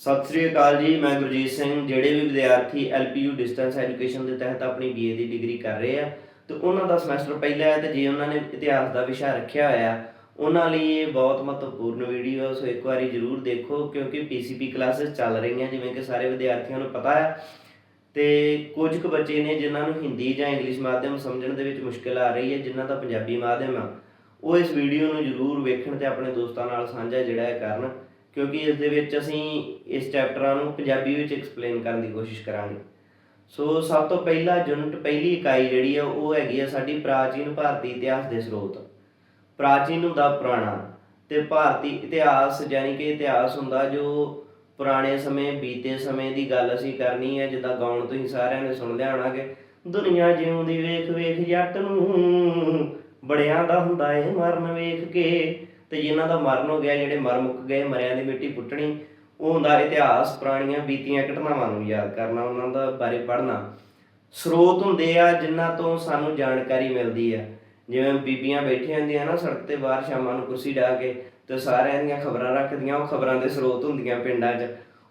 ਸਤਿ ਸ੍ਰੀ ਅਕਾਲ ਜੀ, ਮੈਂ ਗੁਰਜੀਤ ਸਿੰਘ, ਜਿਹੜੇ ਵੀ ਵਿਦਿਆਰਥੀ ਐਲਪੀਯੂ ਡਿਸਟੈਂਸ ਐਜੂਕੇਸ਼ਨ ਦੇ ਤਹਿਤ ਆਪਣੀ ਬੀਏ ਦੀ ਡਿਗਰੀ ਕਰ ਰਹੇ ਆ, ਤੇ ਉਹਨਾਂ ਦਾ ਸਮੈਸਟਰ ਪਹਿਲਾ ਹੈ ਤੇ ਜੇ ਉਹਨਾਂ ਨੇ ਇਤਿਹਾਸ ਦਾ ਵਿਸ਼ਾ ਰੱਖਿਆ ਹੋਇਆ, ਉਹਨਾਂ ਲਈ ਇਹ ਬਹੁਤ ਮਹੱਤਵਪੂਰਨ ਵੀਡੀਓ ਸੋ ਇੱਕ ਵਾਰੀ ਜ਼ਰੂਰ ਦੇਖੋ, ਕਿਉਂਕਿ ਪੀਸੀਪੀ ਕਲਾਸਿਸ ਚੱਲ ਰਹੀਆਂ, ਜਿਵੇਂ ਕਿ ਸਾਰੇ ਵਿਦਿਆਰਥੀਆਂ ਨੂੰ ਪਤਾ ਹੈ। ਤੇ ਕੁਝ ਕੁ ਬੱਚੇ ਨੇ ਜਿਨ੍ਹਾਂ ਨੂੰ ਹਿੰਦੀ ਜਾਂ ਇੰਗਲਿਸ਼ ਮਾਧਿਅਮ ਸਮਝਣ ਦੇ ਵਿੱਚ ਮੁਸ਼ਕਲ ਆ ਰਹੀ ਹੈ, ਜਿਨ੍ਹਾਂ ਦਾ ਪੰਜਾਬੀ ਮਾਧਿਅਮ ਆ, ਉਹ ਇਸ ਵੀਡੀਓ ਨੂੰ ਜ਼ਰੂਰ ਵੇਖਣ ਤੇ ਆਪਣੇ ਦੋਸਤਾਂ ਨਾਲ ਸਾਂਝਾ ਜਿਹੜਾ ਹੈ ਕਰਨ। ਕਿਉਂਕਿ ਇਸ ਦੇ ਵਿੱਚ ਅਸੀਂ ਇਸ ਚੈਪਟਰਾਂ ਨੂੰ ਪੰਜਾਬੀ ਵਿੱਚ ਐਕਸਪਲੇਨ ਕਰਨ ਦੀ ਕੋਸ਼ਿਸ਼ ਕਰਾਂਗੇ। ਸੋ ਸਭ ਤੋਂ ਪਹਿਲਾ ਯੂਨਿਟ ਪਹਿਲੀ ਇਕਾਈ ਜਿਹੜੀ ਆ, ਉਹ ਹੈਗੀ ਆ ਸਾਡੀ ਪ੍ਰਾਚੀਨ ਭਾਰਤੀ ਇਤਿਹਾਸ ਦੇ ਸਰੋਤ। ਪ੍ਰਾਚੀਨ ਹੁੰਦਾ ਪੁਰਾਣਾ ਤੇ ਭਾਰਤੀ ਇਤਿਹਾਸ ਯਾਨੀ ਕਿ ਇਤਿਹਾਸ ਹੁੰਦਾ ਜੋ ਪੁਰਾਣੇ ਸਮੇਂ, ਬੀਤੇ ਸਮੇਂ ਦੀ ਗੱਲ ਅਸੀਂ ਕਰਨੀ ਹੈ ਜਿੱਦਾਂ ਗਾਉਣ ਤੁਸੀਂ ਸਾਰਿਆਂ ਨੇ ਸੁਣ ਲਿਆ ਹੋਣਾ ਕਿ ਦੁਨੀਆ ਜਿਉਂਦੀ ਵੇਖ ਵੇਖ ਜੱਟ ਨੂੰ ਬੜਿਆਂ ਦਾ ਹੁੰਦਾ ਏ ਮਰਨ ਵੇਖ ਕੇ ਤੇ ਜਿਨ੍ਹਾਂ ਦਾ ਮਰਨ ਹੋ ਗਿਆ, ਜਿਹੜੇ ਮਰ ਮੁੱਕ ਗਏ, ਮਰਿਆਂ ਦੀ ਮਿੱਟੀ ਪੁੱਟਣੀ, ਉਹ ਹੁੰਦਾ ਇਤਿਹਾਸ ਪੁਰਾਣੀਆਂ ਬੀਤੀਆਂ ਘਟਨਾਵਾਂ ਨੂੰ ਯਾਦ ਕਰਨਾ, ਉਹਨਾਂ ਦਾ ਬਾਰੇ ਪੜ੍ਹਨਾ। ਸਰੋਤ ਹੁੰਦੇ ਆ ਜਿਨ੍ਹਾਂ ਤੋਂ ਸਾਨੂੰ ਜਾਣਕਾਰੀ ਮਿਲਦੀ ਆ। ਜਿਵੇਂ ਬੀਬੀਆਂ ਬੈਠੀਆਂ ਹੁੰਦੀਆਂ ਨਾ, ਸੜਕ ਤੇ ਬਾਹਰ ਸ਼ਾਮਾਂ ਨੂੰ ਕੁਰਸੀ ਢਾ ਕੇ ਤੇ ਸਾਰਿਆਂ ਦੀਆਂ ਖਬਰਾਂ ਰੱਖਦੀਆਂ, ਉਹ ਖਬਰਾਂ ਦੇ ਸਰੋਤ ਹੁੰਦੀਆਂ ਪਿੰਡਾਂ 'ਚ।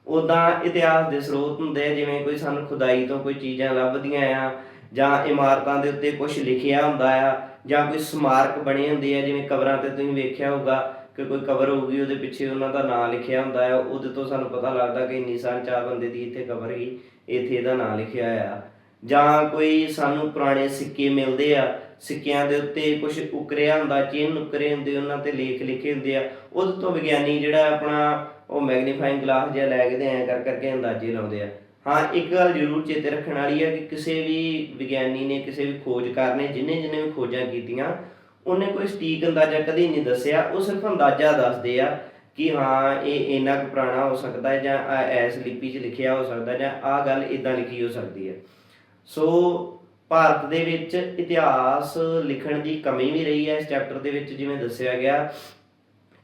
ਉਦਾਂ ਇਤਿਹਾਸ ਦੇ ਸਰੋਤ ਹੁੰਦੇ ਆ, ਜਿਵੇਂ ਕੋਈ ਸਾਨੂੰ ਖੁਦਾਈ ਤੋਂ ਕੋਈ ਚੀਜ਼ਾਂ ਲੱਭਦੀਆਂ ਆ ਜਾਂ ਇਮਾਰਤਾਂ ਦੇ ਉੱਤੇ ਕੁਝ ਲਿਖਿਆ ਹੁੰਦਾ ਆ ਜਾਂ ਕੋਈ ਸਮਾਰਕ ਬਣੇ ਹੁੰਦੇ ਆ, ਜਿਵੇਂ ਕਬਰਾਂ ਤੇ ਤੁਸੀਂ ਵੇਖਿਆ ਹੋਊਗਾ ਕਿ ਕੋਈ ਕਬਰ ਹੋਊਗੀ, ਉਹਦੇ ਪਿੱਛੇ ਉਹਨਾਂ ਦਾ ਨਾਮ ਲਿਖਿਆ ਹੁੰਦਾ ਆ, ਉਹਦੇ ਤੋਂ ਸਾਨੂੰ ਪਤਾ ਲੱਗਦਾ ਕਿ ਇੰਨੀ ਸਾਲ ਚਾਰ ਬੰਦੇ ਦੀ ਇੱਥੇ ਕਬਰ ਹੀ ਇੱਥੇ ਇਹਦਾ ਨਾਮ ਲਿਖਿਆ ਆ। ਜਾਂ ਕੋਈ ਸਾਨੂੰ ਪੁਰਾਣੇ ਸਿੱਕੇ ਮਿਲਦੇ ਆ, ਸਿੱਕਿਆਂ ਦੇ ਉੱਤੇ ਕੁਝ ਉਕਰਿਆ ਹੁੰਦਾ, ਚਿੰਨ੍ਹ ਉਕਰੇ ਹੁੰਦੇ, ਉਹਨਾਂ ਤੇ ਲੇਖ ਲਿਖੇ ਹੁੰਦੇ ਆ, ਉਹਦੇ ਤੋਂ ਵਿਗਿਆਨੀ ਜਿਹੜਾ ਆਪਣਾ ਉਹ ਮੈਗਨੀਫਾਈਂਗ ਗਲਾਸ ਜਿਹਾ ਲੈ ਕੇ ਤੇ ਐਂ ਕਰ ਕਰਕੇ ਅੰਦਾਜ਼ੇ ਲਾਉਂਦੇ ਆ। ਹਾਂ, ਇੱਕ ਗੱਲ ਜ਼ਰੂਰ ਚੇਤੇ ਰੱਖਣ ਵਾਲੀ ਹੈ ਕਿ ਕਿਸੇ ਵੀ ਵਿਗਿਆਨੀ ਨੇ, ਕਿਸੇ ਵੀ ਖੋਜਕਾਰ ਨੇ, ਜਿਨੇ ਜਿਨੇ ਵੀ ਖੋਜਾਂ ਕੀਤੀਆਂ, ਉਹਨੇ ਕੋਈ ਸਟੀਕ ਅੰਦਾਜ਼ਾ ਕਦੀ ਨਹੀਂ ਦੱਸਿਆ। ਉਹ ਸਿਰਫ ਅੰਦਾਜ਼ਾ ਦੱਸਦੇ ਆ ਕਿ ਹਾਂ, ਇਹ ਇੰਨਾ ਕੁ ਪੁਰਾਣਾ ਹੋ ਸਕਦਾ ਹੈ ਜਾਂ ਆਹ ਐਸ ਲਿਪੀ 'ਚ ਲਿਖਿਆ ਹੋ ਸਕਦਾ ਜਾਂ ਆਹ ਗੱਲ ਇਦਾਂ ਲਿਖੀ ਹੋ ਸਕਦੀ ਹੈ। ਸੋ ਭਾਰਤ ਦੇ ਵਿੱਚ ਇਤਿਹਾਸ ਲਿਖਣ ਦੀ ਕਮੀ ਵੀ ਰਹੀ ਹੈ। ਇਸ ਚੈਪਟਰ ਦੇ ਵਿੱਚ ਜਿਵੇਂ ਦੱਸਿਆ ਗਿਆ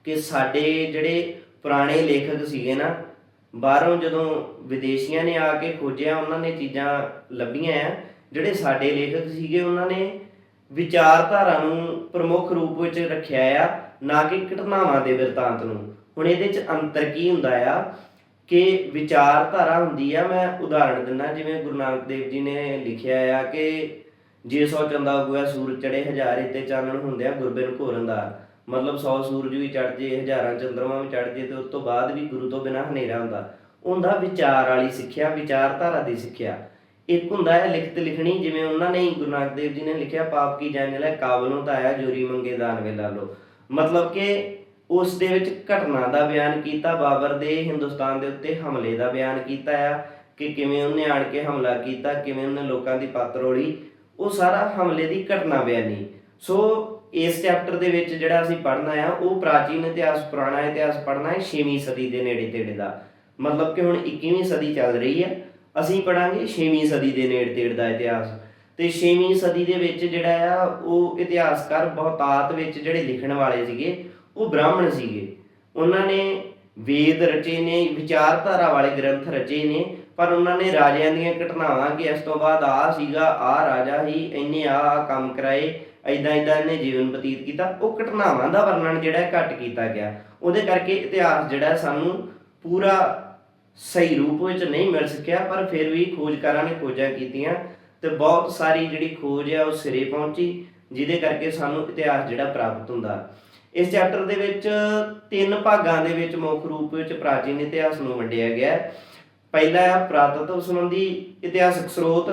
ਕਿ ਸਾਡੇ ਜਿਹੜੇ ਪੁਰਾਣੇ ਲੇਖਕ ਸੀਗੇ ਨਾ ਬਾਹਰੋਂ ਜਦੋਂ ਵਿਦੇਸ਼ੀਆਂ ਨੇ ਆ ਕੇ ਖੋਜਿਆ, ਉਹਨਾਂ ਨੇ ਚੀਜ਼ਾਂ ਲੱਭੀਆਂ ਆ, ਜਿਹੜੇ ਸਾਡੇ ਲੇਖਕ ਸੀਗੇ, ਉਹਨਾਂ ਨੇ ਵਿਚਾਰਧਾਰਾ ਨੂੰ ਪ੍ਰਮੁੱਖ ਰੂਪ ਵਿੱਚ ਰੱਖਿਆ ਆ, ਨਾ ਕਿ ਘਟਨਾਵਾਂ ਦੇ ਬਿਰਤਾਂਤ ਨੂੰ। ਹੁਣ ਇਹਦੇ ਚ ਅੰਤਰ ਕੀ ਹੁੰਦਾ ਆ? ਕਿ ਵਿਚਾਰਧਾਰਾ ਹੁੰਦੀ ਆ, ਮੈਂ ਉਦਾਹਰਣ ਦਿੰਦਾ, ਜਿਵੇਂ ਗੁਰੂ ਨਾਨਕ ਦੇਵ ਜੀ ਨੇ ਲਿਖਿਆ ਆ ਕਿ ਜੇ ਸੌ ਚੰਦਾ ਹੋਇਆ ਸੂਰਜ ਚੜੇ ਹਜ਼ਾਰੇ ਤੇ ਚਾਨਣ ਹੁੰਦੇ ਆ ਗੁਰਬਿਨ ਘੋਰੰਦਾਰ ਮਤਲਬ 100 ਸੂਰਜ ਵੀ ਚੜ ਜੇ ਹਜ਼ਾਰਾਂ ਚੰਦਰਮਾ ਵੀ ਚੜ ਜੇ ਤੇ ਉਸ ਤੋਂ ਬਾਅਦ ਵੀ ਗੁਰੂ ਤੋਂ ਬਿਨਾ ਹਨੇਰਾ ਹੁੰਦਾ। ਉਹਦਾ ਵਿਚਾਰ ਵਾਲੀ ਸਿੱਖਿਆ, ਵਿਚਾਰਧਾਰਾ ਦੀ ਸਿੱਖਿਆ। ਇੱਕ ਹੁੰਦਾ ਹੈ ਲਿਖਤ ਲਿਖਣੀ, ਜਿਵੇਂ ਉਹਨਾਂ ਨੇ ਗੁਰੂ ਨਾਨਕ ਦੇਵ ਜੀ ਨੇ ਲਿਖਿਆ, ਪਾਪ ਕੀ ਜਾਣ ਲੈ, ਕਾਬਲੋਂ ਤਾਂ ਆਇਆ, ਜੋਰੀ ਮੰਗੇ ਦਾਨ ਵੇ ਲੋ ਮਤਲਬ ਕਿ ਉਸ ਦੇ ਵਿੱਚ ਘਟਨਾ ਦਾ ਬਿਆਨ ਕੀਤਾ, ਬਾਬਰ ਦੇ ਹਿੰਦੁਸਤਾਨ ਦੇ ਉੱਤੇ ਹਮਲੇ ਦਾ ਬਿਆਨ ਕੀਤਾ ਆ, ਕਿ ਕਿਵੇਂ ਉਹਨੇ ਆਣ ਕੇ ਹਮਲਾ ਕੀਤਾ, ਕਿਵੇਂ ਉਹਨੇ ਲੋਕਾਂ ਦੀ ਪੱਤ ਰੋਲੀ। ਉਹ ਸਾਰਾ ਹਮਲੇ ਦੀ ਘਟਨਾ ਬਿਆਨੀ। ਸੋ ਇਸ ਚੈਪਟਰ ਦੇ ਵਿੱਚ ਜਿਹੜਾ ਅਸੀਂ ਪੜ੍ਹਨਾ ਆ, ਉਹ ਪ੍ਰਾਚੀਨ ਇਤਿਹਾਸ, ਪੁਰਾਣਾ ਇਤਿਹਾਸ ਪੜ੍ਹਨਾ ਹੈ 6ਵੀਂ ਸਦੀ ਦੇ ਨੇੜੇ ਤੇੜੇ ਦਾ। ਮਤਲਬ ਕਿ ਹੁਣ 21ਵੀਂ ਸਦੀ ਚੱਲ ਰਹੀ ਹੈ ਅਸੀਂ ਪੜਾਂਗੇ 6ਵੀਂ ਸਦੀ ਦੇ ਨੇੜੇ ਤੇੜੇ ਦਾ ਇਤਿਹਾਸ। ਤੇ 6ਵੀਂ ਸਦੀ ਦੇ ਵਿੱਚ ਜਿਹੜਾ ਆ, ਉਹ ਇਤਿਹਾਸਕਾਰ ਬਹੁਤਾਤ ਵਿੱਚ ਜਿਹੜੇ ਲਿਖਣ ਵਾਲੇ ਸੀਗੇ, ਉਹ ਬ੍ਰਾਹਮਣ ਸੀਗੇ। ਉਹਨਾਂ ਨੇ ਵੇਦ ਰਚੇ ਨੇ, ਵਿਚਾਰਧਾਰਾ ਵਾਲੇ ਗ੍ਰੰਥ ਰਚੇ ਨੇ, ਪਰ ਉਹਨਾਂ ਨੇ ਰਾਜਿਆਂ ਦੀਆਂ ਘਟਨਾਵਾਂ ਕਿ ਇਸ ਤੋਂ ਬਾਅਦ ਆ ਸੀਗਾ ਆ ਰਾਜਾ ਹੀ ਇੰਨੇ ਆ ਕੰਮ ਕਰਾਏ ਐਦਾਂ ਐਦਾਂ ਇਹਨੇ ਜੀਵਨ ਬਤੀਤ ਕੀਤਾ। ਉਹ ਘਟਨਾਵਾਂ ਦਾ ਵਰਣਨ ਜਿਹੜਾ ਹੈ ਘੱਟ ਕੀਤਾ ਗਿਆ। ਉਹਦੇ ਕਰਕੇ ਇਤਿਹਾਸ ਜਿਹੜਾ ਸਾਨੂੰ ਪੂਰਾ ਸਹੀ ਰੂਪ ਵਿੱਚ ਨਹੀਂ ਮਿਲ ਸਕਿਆ, ਪਰ ਫਿਰ ਵੀ ਖੋਜਕਾਰਾਂ ਨੇ ਖੋਜਾਂ ਕੀਤੀਆਂ ਤੇ ਬਹੁਤ ਸਾਰੀ ਜਿਹੜੀ ਖੋਜ ਹੈ ਉਹ ਸਿਰੇ ਪਹੁੰਚੀ, ਜਿਹਦੇ ਕਰਕੇ ਸਾਨੂੰ ਇਤਿਹਾਸ ਜਿਹੜਾ ਪ੍ਰਾਪਤ ਹੁੰਦਾ। ਇਸ ਚੈਪਟਰ ਦੇ ਵਿੱਚ ਤਿੰਨ ਭਾਗਾਂ ਦੇ ਵਿੱਚ ਮੁੱਖ ਰੂਪ ਵਿੱਚ ਪ੍ਰਾਚੀਨ ਇਤਿਹਾਸ ਨੂੰ ਵੰਡਿਆ ਗਿਆ ਹੈ। ਪਹਿਲਾ ਹੈ ਪ੍ਰਾਤਤਵ ਸੰਬੰਧੀ ਇਤਿਹਾਸਕ ਸਰੋਤ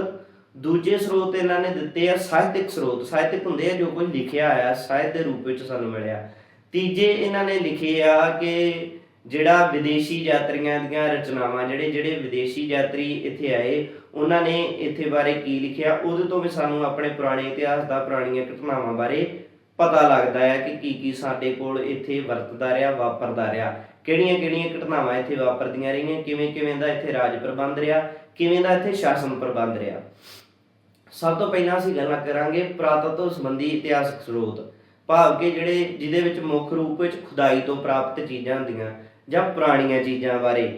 ਦੂਜੇ ਸਰੋਤ ਇਹਨਾਂ ਨੇ ਦਿੱਤੇ ਆ, ਸਾਹਿਤਿਕ ਸਰੋਤ। ਸਾਹਿਤਿਕ ਹੁੰਦੇ ਆ ਜੋ ਕੁਝ ਲਿਖਿਆ ਆਇਆ ਸਾਹਿਤ ਦੇ ਰੂਪ ਵਿੱਚ ਸਾਨੂੰ ਮਿਲਿਆ। ਤੀਜੇ ਇਹਨਾਂ ਨੇ ਲਿਖੇ ਆ ਕਿ ਜਿਹੜਾ ਵਿਦੇਸ਼ੀ ਯਾਤਰੀਆਂ ਦੀਆਂ ਰਚਨਾਵਾਂ, ਜਿਹੜੇ ਜਿਹੜੇ ਵਿਦੇਸ਼ੀ ਯਾਤਰੀ ਇੱਥੇ ਆਏ, ਉਹਨਾਂ ਨੇ ਇੱਥੇ ਬਾਰੇ ਕੀ ਲਿਖਿਆ? ਉਹਦੇ ਤੋਂ ਵੀ ਸਾਨੂੰ ਆਪਣੇ ਪੁਰਾਣੇ ਇਤਿਹਾਸ ਦਾ, ਪੁਰਾਣੀਆਂ ਘਟਨਾਵਾਂ ਬਾਰੇ ਪਤਾ ਲੱਗਦਾ ਹੈ ਕਿ ਕੀ ਕੀ ਸਾਡੇ ਕੋਲ ਇੱਥੇ ਵਰਤਦਾ ਰਿਹਾ, ਵਾਪਰਦਾ ਰਿਹਾ। ਕਿਹੜੀਆਂ ਕਿਹੜੀਆਂ ਘਟਨਾਵਾਂ ਇੱਥੇ ਵਾਪਰਦੀਆਂ ਰਹੀਆਂ? ਕਿਵੇਂ ਕਿਵੇਂ ਦਾ ਇੱਥੇ ਰਾਜ ਪ੍ਰਬੰਧ ਰਿਹਾ? ਕਿਵੇਂ ਦਾ ਇੱਥੇ ਸ਼ਾਸਨ ਪ੍ਰਬੰਧ ਰਿਹਾ? ਸਭ ਤੋਂ ਪਹਿਲਾਂ ਅਸੀਂ ਗੱਲਾਂ ਕਰਾਂਗੇ ਪੁਰਾਤਤਵ ਸੰਬੰਧੀ ਇਤਿਹਾਸਕ ਸਰੋਤ, ਭਾਵ ਕਿ ਜਿਹੜੇ ਜਿਹਦੇ ਵਿੱਚ ਮੁੱਖ ਰੂਪ ਵਿੱਚ ਖੁਦਾਈ ਤੋਂ ਪ੍ਰਾਪਤ ਚੀਜ਼ਾਂ ਹੁੰਦੀਆਂ ਜਾਂ ਪੁਰਾਣੀਆਂ ਚੀਜ਼ਾਂ ਬਾਰੇ।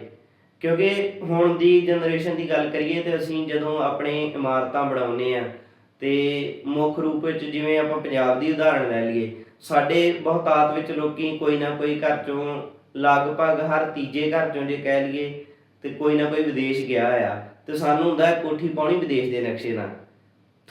ਕਿਉਂਕਿ ਹੁਣ ਦੀ ਜਨਰੇਸ਼ਨ ਦੀ ਗੱਲ ਕਰੀਏ ਤੇ ਅਸੀਂ ਜਦੋਂ ਆਪਣੇ ਇਮਾਰਤਾਂ ਬਣਾਉਂਦੇ ਆ ਤੇ ਮੁੱਖ ਰੂਪ ਵਿੱਚ ਜਿਵੇਂ ਆਪਾਂ ਪੰਜਾਬ ਦੀ ਉਦਾਹਰਣ ਲੈ ਲਈਏ, ਸਾਡੇ ਬਹੁਤਾਤ ਵਿੱਚ ਲੋਕੀ ਕੋਈ ਨਾ ਕੋਈ ਘਰ ਚੋਂ ਲਗਭਗ ਹਰ ਤੀਜੇ ਘਰ ਚੋਂ ਜੇ ਕਹਿ ਲਈਏ ਤੇ ਕੋਈ ਨਾ ਕੋਈ ਵਿਦੇਸ਼ ਗਿਆ ਆ ਤੇ ਸਾਨੂੰ ਹੁੰਦਾ ਕੋਠੀ ਪਾਉਣੀ ਵਿਦੇਸ਼ ਦੇ ਨਕਸ਼ੇ ਨਾਲ।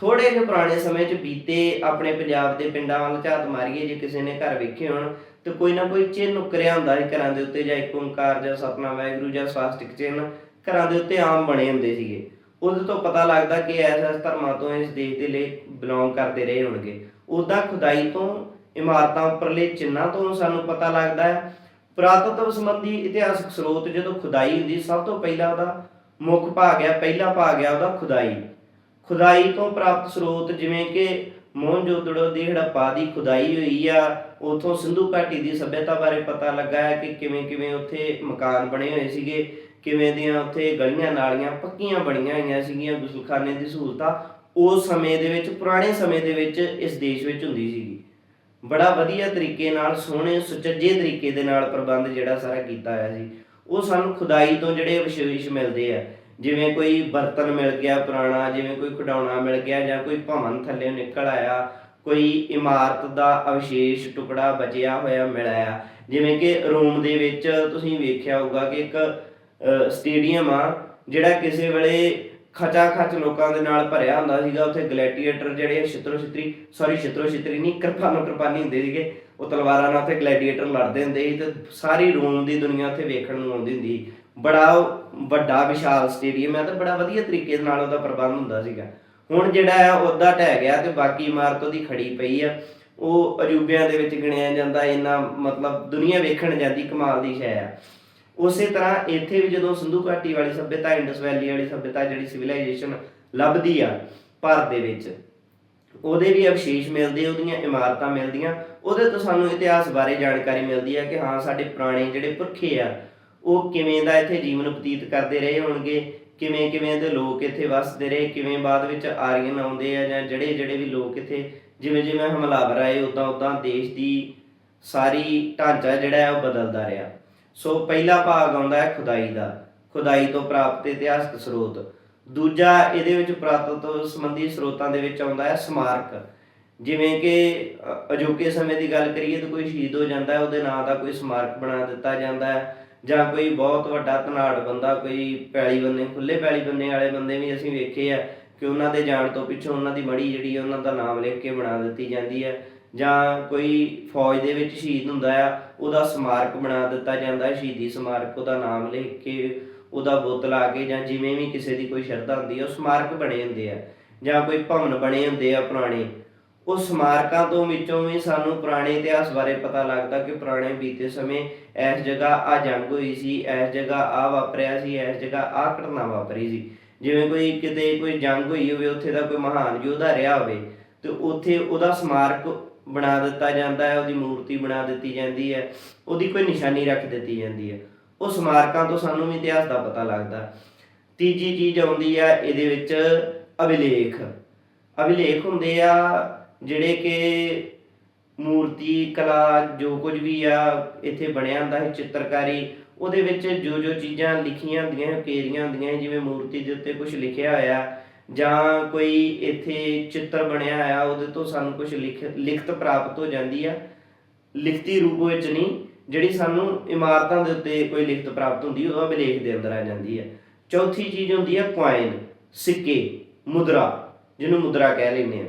ਥੋੜੇ ਜਿਹੇ ਪੁਰਾਣੇ ਸਮੇਂ 'ਚ ਬੀਤੇ ਆਪਣੇ ਪੰਜਾਬ ਦੇ ਪਿੰਡਾਂ ਵੱਲ ਝਾਤ ਮਾਰੀਏ, ਜੇ ਕਿਸੇ ਨੇ ਘਰ ਵੇਖੇ ਹੋਣ, ਤੇ ਕੋਈ ਨਾ ਕੋਈ ਚਿੰਨ੍ਹ ਨੁਕਰਿਆ ਹੁੰਦਾ ਸੀ ਘਰਾਂ ਦੇ ਉੱਤੇ, ਜਾਂ ਇੱਕ ਓੰਕਾਰ ਜਾਂ ਸਤਨਾਮ ਵਾਹਿਗੁਰੂ ਜਾਂ ਸਵਾਸਤਿਕ ਚਿੰਨ੍ਹ ਘਰਾਂ ਦੇ ਉੱਤੇ ਆਮ ਬਣੇ ਹੁੰਦੇ ਸੀਗੇ। ਉਹਦੇ ਤੋਂ ਪਤਾ ਲੱਗਦਾ ਕਿ ਐਸ ਐਸ ਧਰਮਾਂ ਤੋਂ ਇਸ ਦੇਸ਼ ਦੇ ਲਈ ਬਿਲੋਂਗ ਕਰਦੇ ਰਹੇ ਹੋਣਗੇ। ਉਦਾਂ ਖੁਦਾਈ ਤੋਂ, ਇਮਾਰਤਾਂ ਉੱਪਰਲੇ ਚਿੰਨਾਂ ਤੋਂ ਸਾਨੂੰ ਪਤਾ ਲੱਗਦਾ ਹੈ। ਪੁਰਾਤਤਵ ਸੰਬੰਧੀ ਇਤਿਹਾਸਕ ਸਰੋਤ ਜਦੋਂ ਖੁਦਾਈ ਹੁੰਦੀ, ਸਭ ਤੋਂ ਪਹਿਲਾਂ ਉਹਦਾ ਮੁੱਖ ਭਾਗ ਆ, ਪਹਿਲਾ ਭਾਗ ਆ ਉਹਦਾ ਖੁਦਾਈ। ਖੁਦਾਈ ਤੋਂ ਪ੍ਰਾਪਤ ਸਰੋਤ ਜਿਵੇਂ ਕਿ ਮੋਹਨਜੋਦੜੋ ਦੀ ਹੜੱਪਾ ਦੀ ਖੁਦਾਈ ਹੋਈ ਆ, ਉਥੋਂ ਸਿੰਧੂ ਘਾਟੀ ਦੀ ਸਭਿਅਤਾ ਬਾਰੇ ਪਤਾ ਲੱਗਾ ਹੈ ਕਿ ਕਿਵੇਂ ਕਿਵੇਂ ਉੱਥੇ ਮਕਾਨ ਬਣੇ ਹੋਏ ਸੀਗੇ, ਕਿਵੇਂ ਦੀਆਂ ਉੱਥੇ ਗਲੀਆਂ ਨਾਲੀਆਂ ਪੱਕੀਆਂ ਬਣੀਆਂ ਹੋਈਆਂ ਸੀਗੀਆਂ, ਗੁਸਲਖਾਨੇ ਦੀ ਸਹੂਲਤਾਂ ਉਸ ਸਮੇਂ ਦੇ ਵਿੱਚ, ਪੁਰਾਣੇ ਸਮੇਂ ਦੇ ਵਿੱਚ ਇਸ ਦੇਸ਼ ਵਿੱਚ ਹੁੰਦੀ ਸੀਗੀ। ਬੜਾ ਵਧੀਆ ਤਰੀਕੇ ਨਾਲ, ਸੋਹਣੇ, ਸੁਚੱਜੇ ਤਰੀਕੇ ਦੇ ਨਾਲ ਪ੍ਰਬੰਧ ਜਿਹੜਾ ਸਾਰਾ ਕੀਤਾ ਹੋਇਆ ਸੀ, ਉਹ ਸਾਨੂੰ ਖੁਦਾਈ ਤੋਂ ਜਿਹੜੇ ਵਿਸ਼ੇਸ਼ ਮਿਲਦੇ ਆ ਜਿਵੇਂ ਕੋਈ ਬਰਤਨ ਮਿਲ ਗਿਆ ਪੁਰਾਣਾ, ਜਿਵੇਂ ਕੋਈ ਖਿਡੌਣਾ ਮਿਲ ਗਿਆ ਜਾਂ ਕੋਈ ਭਵਨ ਥੱਲੇ ਨਿਕਲ ਆਇਆ, ਕੋਈ ਇਮਾਰਤ ਦਾ ਅਵਸ਼ੇਸ਼ ਟੁਕੜਾ ਬਚਿਆ ਹੋਇਆ ਮਿਲਿਆ ਜਿਵੇਂ ਕਿ ਰੋਮ ਦੇ ਵਿੱਚ ਤੁਸੀਂ ਵੇਖਿਆ ਹੋਊਗਾ ਕਿ ਇੱਕ ਸਟੇਡੀਅਮ ਆ, ਜਿਹੜਾ ਕਿਸੇ ਵੇਲੇ ਖਚਾ ਖਚ ਲੋਕਾਂ ਦੇ ਨਾਲ ਭਰਿਆ ਹੁੰਦਾ ਸੀਗਾ। ਉੱਥੇ ਗਲੈਡੀਏਟਰ ਜਿਹੜੇ ਛਿੱਤਰੋ ਛਿੱਤਰੀ ਸੌਰੀ ਛਿੱਤਰੋ ਛਿੱਤਰੀ ਨਹੀਂ, ਕਿਰਪਾਨੋ ਕਿਰਪਾਨੀ ਹੁੰਦੇ ਸੀਗੇ। ਉਹ ਤਲਵਾਰਾਂ ਨਾਲ ਉੱਥੇ ਗਲੈਡੀਏਟਰ ਲੜਦੇ ਹੁੰਦੇ ਸੀ ਤੇ ਸਾਰੀ ਰੋਮ ਦੀ ਦੁਨੀਆ ਉੱਥੇ ਵੇਖਣ ਨੂੰ ਆਉਂਦੀ ਹੁੰਦੀ ਸੀ। ਬੜਾ ਵੱਡਾ ਵਿਸ਼ਾਲ ਸਟੇਡੀਅਮ ਹੈ ਤੇ ਬੜਾ ਵਧੀਆ ਤਰੀਕੇ ਨਾਲ ਉਹਦਾ ਪ੍ਰਬੰਧ ਹੁੰਦਾ ਸੀਗਾ। ਹੁਣ ਜਿਹੜਾ ਆ ਉਹਦਾ ਢਹਿ ਗਿਆ ਤੇ ਬਾਕੀ ਇਮਾਰਤ ਉਹਦੀ ਖੜੀ ਪਈ ਆ। ਉਹ ਅਜੂਬਿਆਂ ਦੇ ਵਿੱਚ ਗਿਣਿਆ ਜਾਂਦਾ, ਇੰਨਾ ਮਤਲਬ ਦੁਨੀਆ ਵੇਖਣ ਜਾਂਦੀ ਕਮਾਲ ਦੀ ਸ਼ੈ ਆ। ਉਸੇ ਤਰ੍ਹਾਂ ਇੱਥੇ ਵੀ ਜਦੋਂ ਸਿੰਧੂ ਘਾਟੀ ਵਾਲੀ ਸਭਿਅਤਾ ਇੰਡਸ ਵੈਲੀ ਵਾਲੀ ਸਭਿਅਤਾ ਜਿਹੜੀ ਸਿਵਲਾਈਜੇਸ਼ਨ ਲੱਭਦੀ ਆ ਭਾਰਤ ਦੇ ਵਿੱਚ, ਉਹਦੇ ਵੀ ਅਵਸ਼ੇਸ਼ ਮਿਲਦੇ, ਉਹਦੀਆਂ ਇਮਾਰਤਾਂ ਮਿਲਦੀਆਂ। ਉਹਦੇ ਤੋਂ ਸਾਨੂੰ ਇਤਿਹਾਸ ਬਾਰੇ ਜਾਣਕਾਰੀ ਮਿਲਦੀ ਹੈ ਕਿ ਹਾਂ, ਸਾਡੇ ਪੁਰਾਣੇ ਜਿਹੜੇ ਪੁਰਖੇ ਆ ਉਹ ਕਿਵੇਂ ਦਾ ਇੱਥੇ ਜੀਵਨ ਬਤੀਤ ਕਰਦੇ ਰਹੇ ਹੋਣਗੇ? ਕਿਵੇਂ ਕਿਵੇਂ ਦੇ ਲੋਕ ਇੱਥੇ ਵੱਸਦੇ ਰਹੇ? ਕਿਵੇਂ ਬਾਅਦ ਵਿੱਚ ਆਰੀਅਨ ਆਉਂਦੇ ਆ ਜਾਂ ਜਿਹੜੇ ਜਿਹੜੇ ਵੀ ਲੋਕ ਇੱਥੇ ਜਿਵੇਂ ਜਿਵੇਂ ਹਮਲਾਵਰ ਆਏ ਉਦਾਂ ਉਦਾਂ ਦੇਸ਼ ਦੀ ਸਾਰੀ ਢਾਂਚਾ ਜਿਹੜਾ ਹੈ ਉਹ ਬਦਲਦਾ ਰਿਹਾ। ਸੋ ਪਹਿਲਾ ਭਾਗ ਆਉਂਦਾ ਹੈ ਖੁਦਾਈ ਦਾ। ਖੁਦਾਈ ਤੋਂ ਪ੍ਰਾਪਤ ਇਤਿਹਾਸਕ ਸਰੋਤ। ਦੂਜਾ ਇਹਦੇ ਵਿੱਚ ਪੁਰਾਤਤਵ ਸੰਬੰਧੀ ਸਰੋਤਾਂ ਦੇ ਵਿੱਚ ਆਉਂਦਾ ਹੈ ਸਮਾਰਕ। ਜਿਵੇਂ ਕਿ ਅਜੋਕੇ ਸਮੇਂ ਦੀ ਗੱਲ ਕਰੀਏ ਤਾਂ ਕੋਈ ਸ਼ਹੀਦ ਹੋ ਜਾਂਦਾ ਹੈ, ਉਹਦੇ ਨਾਂ ਦਾ ਕੋਈ ਸਮਾਰਕ ਬਣਾ ਦਿੱਤਾ ਜਾਂਦਾ ਹੈ। ਜਾਂ ਕੋਈ ਬਹੁਤ ਵੱਡਾ ਧਨਾੜ ਬੰਦਾ, ਕੋਈ ਪੈਲੀ ਬੰਨੇ ਖੁੱਲੇ ਪੈਲੀ ਬੰਨੇ ਵਾਲੇ ਬੰਦੇ ਵੀ ਅਸੀਂ ਵੇਖੇ ਆ ਕਿ ਉਹਨਾਂ ਦੇ ਜਾਣ ਤੋਂ ਪਿੱਛੋਂ ਉਹਨਾਂ ਦੀ ਮੜੀ ਜਿਹੜੀ ਹੈ ਉਹਨਾਂ ਦਾ ਨਾਮ ਲਿਖ ਕੇ ਬਣਾ ਦਿੱਤੀ ਜਾਂਦੀ ਹੈ ਜਾਂ ਕੋਈ ਫੌਜ ਦੇ ਵਿੱਚ ਸ਼ਹੀਦ ਹੁੰਦਾ ਆ, ਉਹਦਾ ਸਮਾਰਕ ਬਣਾ ਦਿੱਤਾ ਜਾਂਦਾ ਹੈ ਸ਼ਹੀਦੀ ਸਮਾਰਕ ਉਹਦਾ ਨਾਮ ਲਿਖ ਕੇ, ਉਹਦਾ ਬੁੱਤ ਲਾ ਕੇ, ਜਾਂ ਜਿਵੇਂ ਵੀ ਕਿਸੇ ਦੀ ਕੋਈ ਸ਼ਰਧਾ ਹੁੰਦੀ ਹੈ ਉਹ ਸਮਾਰਕ ਬਣੇ ਹੁੰਦੇ ਆ। ਜਾਂ ਕੋਈ ਭਵਨ ਬਣੇ ਹੁੰਦੇ ਆ ਪੁਰਾਣੇ। ਉਹ ਸਮਾਰਕਾਂ ਤੋਂ ਵਿੱਚੋਂ ਵੀ ਸਾਨੂੰ ਪੁਰਾਣੇ ਇਤਿਹਾਸ ਬਾਰੇ ਪਤਾ ਲੱਗਦਾ ਕਿ ਪੁਰਾਣੇ ਬੀਤੇ ਸਮੇਂ ਇਸ ਜਗ੍ਹਾ ਆ ਜੰਗ ਹੋਈ ਸੀ, ਇਸ ਜਗ੍ਹਾ ਆ ਵਾਪਰਿਆ ਸੀ, ਇਸ ਜਗ੍ਹਾ ਆ ਘਟਨਾ ਵਾਪਰੀ ਸੀ। ਜਿਵੇਂ ਕੋਈ ਕਿਤੇ ਕੋਈ ਜੰਗ ਹੋਈ ਹੋਵੇ, ਉੱਥੇ ਦਾ ਕੋਈ ਮਹਾਨ ਯੋਧਾ ਰਿਹਾ ਹੋਵੇ, ਤੇ ਉੱਥੇ ਉਹਦਾ ਸਮਾਰਕ ਬਣਾ ਦਿੱਤਾ ਜਾਂਦਾ ਹੈ, ਉਹਦੀ ਮੂਰਤੀ ਬਣਾ ਦਿੱਤੀ ਜਾਂਦੀ ਹੈ, ਉਹਦੀ ਕੋਈ ਨਿਸ਼ਾਨੀ ਰੱਖ ਦਿੱਤੀ ਜਾਂਦੀ ਹੈ। ਉਹ ਸਮਾਰਕਾਂ ਤੋਂ ਸਾਨੂੰ ਵੀ ਇਤਿਹਾਸ ਦਾ ਪਤਾ ਲੱਗਦਾ। ਤੀਜੀ ਚੀਜ਼ ਆਉਂਦੀ ਹੈ, ਇਹਦੇ ਵਿੱਚ ਅਭਿਲੇਖ। ਅਭਿਲੇਖ ਹੁੰਦੇ ਆ ਜਿਹੜੇ ਕਿ ਮੂਰਤੀ, ਕਲਾ, ਜੋ ਕੁਝ ਵੀ ਆ, ਇੱਥੇ ਬਣਿਆ ਹੁੰਦਾ ਹੈ, ਚਿੱਤਰਕਾਰੀ, ਉਹਦੇ ਵਿੱਚ ਜੋ ਜੋ ਚੀਜ਼ਾਂ ਲਿਖੀਆਂ ਹੁੰਦੀਆਂ ਕੇਰੀਆਂ ਹੁੰਦੀਆਂ ਜਿਵੇਂ ਮੂਰਤੀ ਦੇ ਉੱਤੇ ਕੁਝ ਲਿਖਿਆ ਹੋਇਆ, ਜਾਂ ਕੋਈ ਇੱਥੇ ਚਿੱਤਰ ਬਣਿਆ ਹੋਇਆ, ਉਹਦੇ ਤੋਂ ਸਾਨੂੰ ਕੁਝ ਲਿਖ, ਲਿਖਤ ਪ੍ਰਾਪਤ ਹੋ ਜਾਂਦੀ ਆ। ਲਿਖਤੀ ਰੂਪ ਵਿੱਚ ਨਹੀਂ, ਜਿਹੜੀ ਸਾਨੂੰ ਇਮਾਰਤਾਂ ਦੇ ਉੱਤੇ ਕੋਈ ਲਿਖਤ ਪ੍ਰਾਪਤ ਹੁੰਦੀ, ਉਹ ਅਭਿਲੇਖ ਦੇ ਅੰਦਰ ਆ ਜਾਂਦੀ ਹੈ ਚੌਥੀ ਚੀਜ਼ ਹੁੰਦੀ ਹੈ ਕੁਆਇਨ ਸਿੱਕੇ, ਮੁਦਰਾ, ਜਿਹਨੂੰ ਮੁਦਰਾ ਕਹਿ ਲੈਂਦੇ ਆ।